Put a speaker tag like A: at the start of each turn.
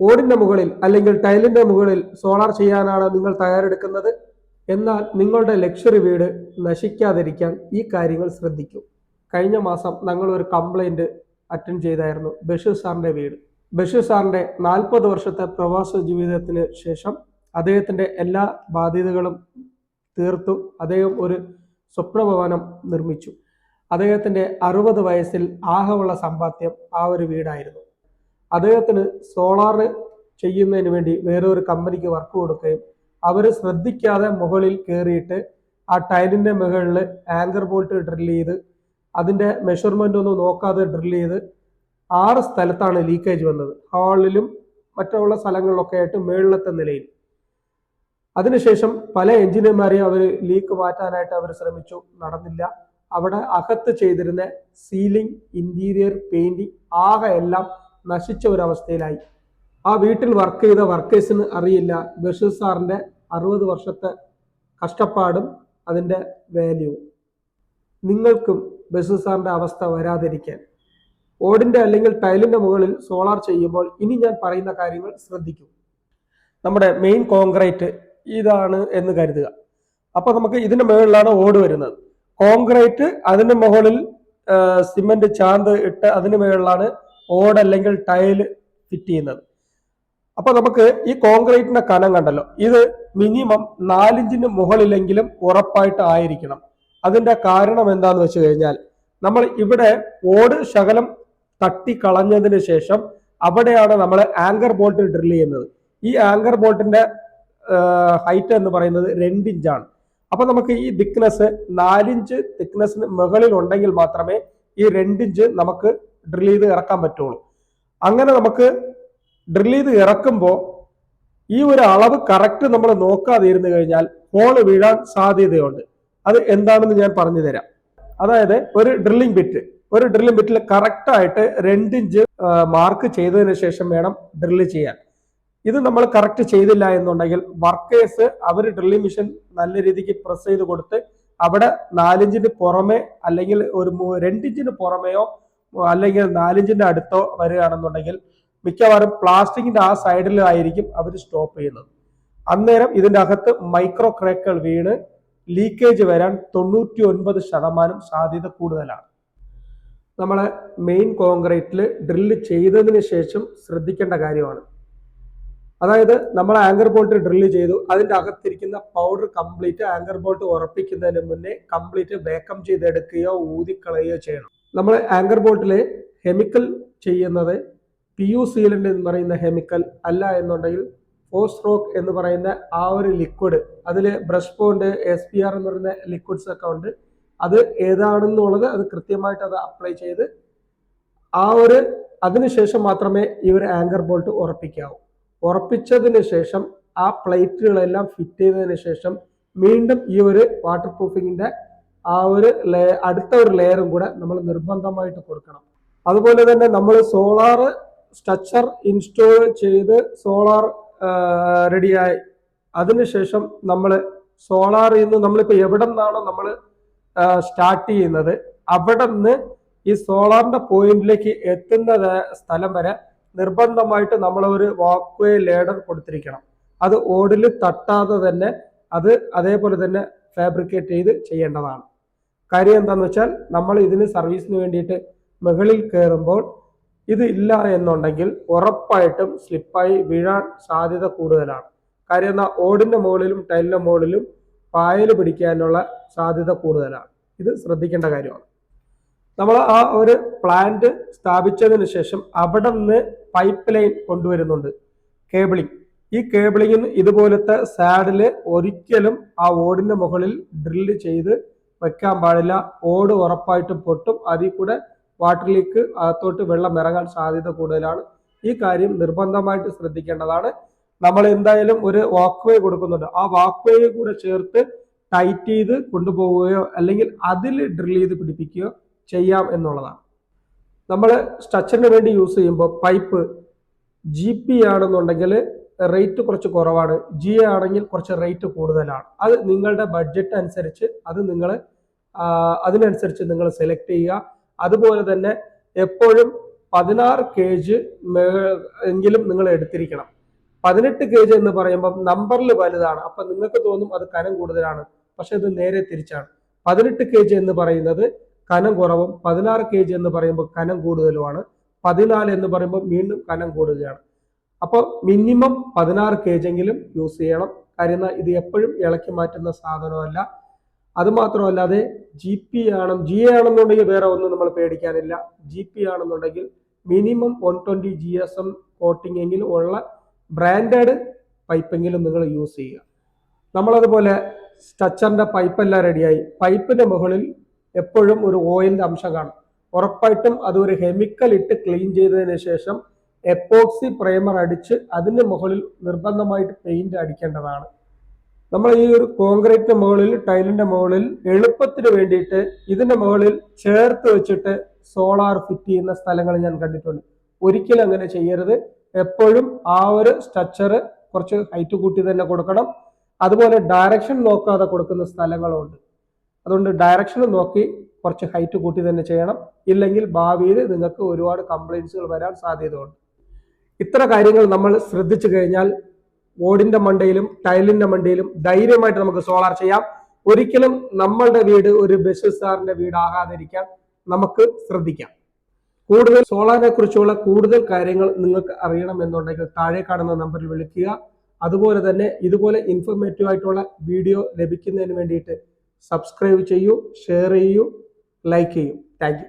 A: ഓടിന്റെ മുകളിൽ അല്ലെങ്കിൽ ടൈലിന്റെ മുകളിൽ സോളാർ ചെയ്യാനാണ് നിങ്ങൾ തയ്യാറെടുക്കുന്നത്. എന്നാൽ നിങ്ങളുടെ ലക്ഷറി വീട് നശിക്കാതിരിക്കാൻ ഈ കാര്യങ്ങൾ ശ്രദ്ധിക്കൂ. കഴിഞ്ഞ മാസം ഞങ്ങൾ ഒരു കംപ്ലൈന്റ് അറ്റൻഡ് ചെയ്തായിരുന്നു ബഷീർ സാറിന്റെ വീട്. ബഷീർ സാറിന്റെ നാൽപ്പത് വർഷത്തെ പ്രവാസ ജീവിതത്തിന് ശേഷം അദ്ദേഹത്തിന്റെ എല്ലാ ബാധ്യതകളും തീർത്തു. അദ്ദേഹം ഒരു സ്വപ്നഭവനം നിർമ്മിച്ചു. അദ്ദേഹത്തിന്റെ അറുപത് വയസ്സിൽ ആഹമുള്ള സമ്പാദ്യം ആ ഒരു വീടായിരുന്നു. അദ്ദേഹത്തിന് സോളാർ ചെയ്യുന്നതിന് വേണ്ടി വേറെ ഒരു കമ്പനിക്ക് വർക്ക് കൊടുക്കുകയും അവർ ശ്രദ്ധിക്കാതെ മുകളിൽ കയറിയിട്ട് ആ ടൈലിന്റെ മുകളിൽ ആങ്കർ ബോൾട്ട് ഡ്രിൽ ചെയ്ത് അതിന്റെ മെഷർമെന്റ് ഒന്നും നോക്കാതെ ഡ്രിൽ ചെയ്ത് ആറ് സ്ഥലത്താണ് ലീക്കേജ് വന്നത്. ഹാളിലും മറ്റുള്ള സ്ഥലങ്ങളിലൊക്കെ ആയിട്ട് മേളിലത്തെ നിലയിൽ. അതിനുശേഷം പല എഞ്ചിനീയർമാരെയും അവർ ലീക്ക് മാറ്റാനായിട്ട് അവർ ശ്രമിച്ചു. നടന്നില്ല. അവിടെ അകത്ത് ചെയ്തിരുന്ന സീലിംഗ് ഇന്റീരിയർ പെയിന്റിംഗ് ആകെ എല്ലാം നശിച്ച ഒരവസ്ഥയിലായി. ആ വീട്ടിൽ വർക്ക് ചെയ്ത വർക്കേഴ്സിന് അറിയില്ല. ബഷീർ സാറിന്റെ അറുപത് വർഷത്തെ കഷ്ടപ്പാടും അതിന്റെ വാല്യൂ നിങ്ങൾക്കും ബഷീർ സാറിന്റെ അവസ്ഥ വരാതിരിക്കാൻ. ഓടിന്റെ അല്ലെങ്കിൽ ടൈലിന്റെ മുകളിൽ സോളാർ ചെയ്യുമ്പോൾ ഇനി ഞാൻ പറയുന്ന കാര്യങ്ങൾ ശ്രദ്ധിക്കും. നമ്മുടെ മെയിൻ കോൺക്രീറ്റ് ഇതാണ് എന്ന് കരുതുക. അപ്പോൾ നമുക്ക് ഇതിന്റെ മുകളിലാണ് ഓട് വരുന്നത്. കോൺക്രീറ്റ് അതിന്റെ മുകളിൽ സിമന്റ് ചാന്ത് ഇട്ട് അതിന് മുകളിലാണ് ഓട് അല്ലെങ്കിൽ ടൈൽ ഫിറ്റ് ചെയ്യുന്നത്. അപ്പൊ നമുക്ക് ഈ കോൺക്രീറ്റിന്റെ കനം കണ്ടല്ലോ. ഇത് മിനിമം നാലിഞ്ചിന് മുകളിലെങ്കിലും ഉറപ്പായിട്ട് ആയിരിക്കണം. അതിന്റെ കാരണം എന്താന്ന് വെച്ച് കഴിഞ്ഞാൽ നമ്മൾ ഇവിടെ ഓട് ശകലം തട്ടി കളഞ്ഞതിന് ശേഷം അവിടെയാണ് നമ്മൾ ആങ്കർ ബോൾട്ട് ഡ്രിൽ ചെയ്യുന്നത്. ഈ ആങ്കർ ബോൾട്ടിന്റെ ഹൈറ്റ് എന്ന് പറയുന്നത് രണ്ടിഞ്ചാണ്. അപ്പൊ നമുക്ക് ഈ തിക്നെസ് നാലിഞ്ച് തിക്നെസ്സിന് മുകളിൽ ഉണ്ടെങ്കിൽ മാത്രമേ ഈ രണ്ടിഞ്ച് നമുക്ക് ഡ്രിൽ ചെയ്ത് ഇറക്കാൻ പറ്റുള്ളൂ. അങ്ങനെ നമുക്ക് ഡ്രിൽ ചെയ്ത് ഇറക്കുമ്പോൾ ഈ ഒരു അളവ് കറക്റ്റ് നമ്മൾ നോക്കാതെ ഇരുന്ന് കഴിഞ്ഞാൽ ഹോൾ വീഴാൻ സാധ്യതയുണ്ട്. അത് എന്താണെന്ന് ഞാൻ പറഞ്ഞു തരാം. അതായത് ഒരു ഡ്രില്ലിംഗ് ബിറ്റ് ഒരു ഡ്രില്ലിംഗ് ബിറ്റിൽ കറക്റ്റ് ആയിട്ട് രണ്ടിഞ്ച് മാർക്ക് ചെയ്തതിന് ശേഷം വേണം ഡ്രില്ല് ചെയ്യാൻ. ഇത് നമ്മൾ കറക്റ്റ് ചെയ്തില്ല എന്നുണ്ടെങ്കിൽ വർക്കേഴ്സ് അവർ ഡ്രില്ലിംഗ് മെഷീൻ നല്ല രീതിക്ക് പ്രസ് ചെയ്ത് കൊടുത്ത് അവിടെ നാലിഞ്ചിന് പുറമെ അല്ലെങ്കിൽ ഒരു രണ്ടിഞ്ചിന് പുറമെയോ അല്ലെങ്കിൽ നാലിഞ്ചിന്റെ അടുത്തോ വരികയാണെന്നുണ്ടെങ്കിൽ മിക്കവാറും പ്ലാസ്റ്റിക്കിന്റെ ആ സൈഡിലായിരിക്കും അവർ സ്റ്റോപ്പ് ചെയ്യുന്നത്. അന്നേരം ഇതിന്റെ അകത്ത് മൈക്രോ ക്രാക്കുകൾ വീണ് ലീക്കേജ് വരാൻ തൊണ്ണൂറ്റി ഒൻപത് ശതമാനം സാധ്യത കൂടുതലാണ്. നമ്മളെ മെയിൻ കോൺക്രീറ്റിൽ ഡ്രില്ല് ചെയ്തതിന് ശേഷം ശ്രദ്ധിക്കേണ്ട കാര്യമാണ്. അതായത് നമ്മൾ ആങ്കർ ബോൾട്ട് ഡ്രില്ല് ചെയ്തു അതിന്റെ അകത്തിരിക്കുന്ന പൗഡർ കംപ്ലീറ്റ് ആങ്കർ ബോൾട്ട് ഉറപ്പിക്കുന്നതിന് മുന്നേ കംപ്ലീറ്റ് വേക്കം ചെയ്തെടുക്കുകയോ ഊതിക്കളയുകയോ ചെയ്യണം. നമ്മൾ ആങ്കർ ബോട്ടിൽ കെമിക്കൽ ചെയ്യുന്നത് പി യു സീലന്റ് എന്ന് പറയുന്ന കെമിക്കൽ അല്ല എന്നുണ്ടെങ്കിൽ റോക്ക് എന്ന് പറയുന്ന ആ ഒരു ലിക്വിഡ് അതിൽ brush bond S P R എന്ന് പറയുന്ന ലിക്വിഡ്സ് ഒക്കെ ഉണ്ട്. അത് ഏതാണെന്നുള്ളത് അത് കൃത്യമായിട്ട് അത് അപ്ലൈ ചെയ്ത് ആ ഒരു അതിനുശേഷം മാത്രമേ ഈ ഒരു ആങ്കർ ബോൾട്ട് ഉറപ്പിക്കാവൂ. ഉറപ്പിച്ചതിന് ശേഷം ആ പ്ലേറ്റുകളെല്ലാം ഫിറ്റ് ചെയ്തതിന് ശേഷം വീണ്ടും ഈ ഒരു വാട്ടർ പ്രൂഫിങ്ങിന്റെ ആ ഒരു ലേ അടുത്ത ഒരു ലെയറും കൂടെ നമ്മൾ നിർബന്ധമായിട്ട് കൊടുക്കണം. അതുപോലെ തന്നെ നമ്മൾ സോളാർ സ്ട്രക്ചർ ഇൻസ്റ്റോൾ ചെയ്ത് സോളാർ റെഡിയായി അതിനുശേഷം നമ്മൾ സോളാറിൽ നിന്ന് നമ്മളിപ്പോൾ എവിടെ നിന്നാണോ നമ്മൾ സ്റ്റാർട്ട് ചെയ്യുന്നത് അവിടെ നിന്ന് ഈ സോളാറിന്റെ പോയിന്റിലേക്ക് എത്തുന്ന സ്ഥലം വരെ നിർബന്ധമായിട്ട് നമ്മൾ ഒരു വാക്ക് വേ ലേഡർ കൊടുത്തിരിക്കണം. അത് ഓടിൽ തട്ടാതെ തന്നെ അത് അതേപോലെ തന്നെ ഫാബ്രിക്കേറ്റ് ചെയ്ത് ചെയ്യേണ്ടതാണ്. കാര്യം എന്താണെന്ന് വെച്ചാൽ നമ്മൾ ഇതിന് സർവീസിന് വേണ്ടിയിട്ട് മുകളിൽ കയറുമ്പോൾ ഇത് ഇല്ല എന്നുണ്ടെങ്കിൽ ഉറപ്പായിട്ടും സ്ലിപ്പായി വീഴാൻ സാധ്യത കൂടുതലാണ്. കാര്യം എന്നാൽ ഓടിന്റെ മുകളിലും ടൈലിന്റെ മുകളിലും പായൽ പിടിക്കാനുള്ള സാധ്യത കൂടുതലാണ്. ഇത് ശ്രദ്ധിക്കേണ്ട കാര്യമാണ്. നമ്മൾ ആ ഒരു പ്ലാന്റ് സ്ഥാപിച്ചതിന് ശേഷം അവിടെ നിന്ന് പൈപ്പ് ലൈൻ കൊണ്ടുവരുന്നുണ്ട്. കേബിളിംഗ് ഈ കേബിളിങ്ങിന് ഇതുപോലത്തെ സാഡിൽ ഒരിക്കലും ആ ഓടിന്റെ മുകളിൽ ഡ്രില്ല് ചെയ്ത് വെക്കാൻ പാടില്ല. ഓട് ഉറപ്പായിട്ടും പൊട്ടും. അതിൽ കൂടെ വാട്ടറിലേക്ക് അകത്തോട്ട് വെള്ളം ഇറങ്ങാൻ സാധ്യത കൂടുതലാണ്. ഈ കാര്യം നിർബന്ധമായിട്ട് ശ്രദ്ധിക്കേണ്ടതാണ്. നമ്മൾ എന്തായാലും ഒരു വാക്ക് വേ കൊടുക്കുന്നുണ്ട്. ആ വാക്ക് വേ കൂടെ ചേർത്ത് ടൈറ്റ് ചെയ്ത് കൊണ്ടുപോവുകയോ അല്ലെങ്കിൽ അതിൽ ഡ്രിൽ ചെയ്ത് പിടിപ്പിക്കുകയോ ചെയ്യാം എന്നുള്ളതാണ്. നമ്മൾ സ്ട്രക്ചറിന് വേണ്ടി യൂസ് ചെയ്യുമ്പോൾ പൈപ്പ് ജി പി ആണെന്നുണ്ടെങ്കിൽ റേറ്റ് കുറച്ച് കുറവാണ്. ജി ആണെങ്കിൽ കുറച്ച് റേറ്റ് കൂടുതലാണ്. അത് നിങ്ങളുടെ ബഡ്ജറ്റ് അനുസരിച്ച് അത് നിങ്ങൾ അതിനനുസരിച്ച് നിങ്ങൾ സെലക്ട് ചെയ്യുക. അതുപോലെ തന്നെ എപ്പോഴും പതിനാറ് കെ ജി എങ്കിലും നിങ്ങൾ എടുത്തിരിക്കണം. പതിനെട്ട് കെ ജി എന്ന് പറയുമ്പോൾ നമ്പറിൽ വലുതാണ്. അപ്പം നിങ്ങൾക്ക് തോന്നും അത് കനം കൂടുതലാണ്. പക്ഷെ ഇത് നേരെ തിരിച്ചാണ്. പതിനെട്ട് കെ ജി എന്ന് പറയുന്നത് കനം കുറവും പതിനാറ് കെ ജി എന്ന് പറയുമ്പോൾ കനം കൂടുതലുമാണ്. പതിനാല് എന്ന് പറയുമ്പോൾ വീണ്ടും കനം കൂടുകയാണ്. അപ്പോൾ മിനിമം പതിനാറ് കേജെങ്കിലും യൂസ് ചെയ്യണം. കാര്യം ഇത് എപ്പോഴും ഇളക്കി മാറ്റുന്ന സാധനമല്ല. അത് മാത്രമല്ലാതെ ജി പി ആണ് ജി എ ആണെന്നുണ്ടെങ്കിൽ വേറെ ഒന്നും നമ്മൾ പേടിക്കാനില്ല. ജി പി ആണെന്നുണ്ടെങ്കിൽ minimum one twenty G S M coating എങ്കിലും ഉള്ള ബ്രാൻഡഡ് പൈപ്പെങ്കിലും നിങ്ങൾ യൂസ് ചെയ്യുക. നമ്മളതുപോലെ സ്ട്രച്ചറിന്റെ പൈപ്പെല്ലാം റെഡിയായി പൈപ്പിന്റെ മുകളിൽ എപ്പോഴും ഒരു ഓയിലിന്റെ അംശം കാണും. ഉറപ്പായിട്ടും അത് ഒരു കെമിക്കൽ ഇട്ട് ക്ലീൻ ചെയ്തതിന് ശേഷം എപ്പോക്സി പ്രൈമർ അടിച്ച് അതിന് മുകളിൽ നിർബന്ധമായിട്ട് പെയിന്റ് അടിക്കേണ്ടതാണ്. നമ്മൾ ഈ ഒരു കോൺക്രീറ്റിന്റെ മുകളിൽ ടൈലിന്റെ മുകളിൽ എളുപ്പത്തിന് വേണ്ടിയിട്ട് ഇതിന്റെ മുകളിൽ ചേർത്ത് വെച്ചിട്ട് സോളാർ ഫിറ്റ് ചെയ്യുന്ന സ്ഥലങ്ങൾ ഞാൻ കണ്ടിട്ടുണ്ട്. ഒരിക്കലും അങ്ങനെ ചെയ്യരുത്. എപ്പോഴും ആ ഒരു സ്ട്രക്ചർ കുറച്ച് ഹൈറ്റ് കൂട്ടി തന്നെ കൊടുക്കണം. അതുപോലെ ഡയറക്ഷൻ നോക്കാതെ കൊടുക്കുന്ന സ്ഥലങ്ങളുണ്ട്. അതുകൊണ്ട് ഡയറക്ഷൻ നോക്കി കുറച്ച് ഹൈറ്റ് കൂട്ടി തന്നെ ചെയ്യണം. ഇല്ലെങ്കിൽ ഭാവിയിൽ നിങ്ങൾക്ക് ഒരുപാട് കംപ്ലൈൻസുകൾ വരാൻ സാധ്യതയുണ്ട്. ഇത്ര കാര്യങ്ങൾ നമ്മൾ ശ്രദ്ധിച്ചു കഴിഞ്ഞാൽ ഓടിന്റെ മണ്ടയിലും ടൈലിന്റെ മണ്ടയിലും ധൈര്യമായിട്ട് നമുക്ക് സോളാർ ചെയ്യാം. ഒരിക്കലും നമ്മളുടെ വീട് ഒരു ബിസിനസ്സുകാരന്റെ വീടാകാതിരിക്കാൻ നമുക്ക് ശ്രദ്ധിക്കാം. കൂടുതൽ സോളാറിനെ കുറിച്ചുള്ള കൂടുതൽ കാര്യങ്ങൾ നിങ്ങൾക്ക് അറിയണമെന്നുണ്ടെങ്കിൽ താഴെ കാണുന്ന നമ്പറിൽ വിളിക്കുക. അതുപോലെ തന്നെ ഇതുപോലെ ഇൻഫോർമേറ്റീവ് ആയിട്ടുള്ള വീഡിയോ ലഭിക്കുന്നതിന് വേണ്ടിയിട്ട് സബ്സ്ക്രൈബ് ചെയ്യൂ ഷെയർ ചെയ്യൂ ലൈക്ക് ചെയ്യൂ. താങ്ക്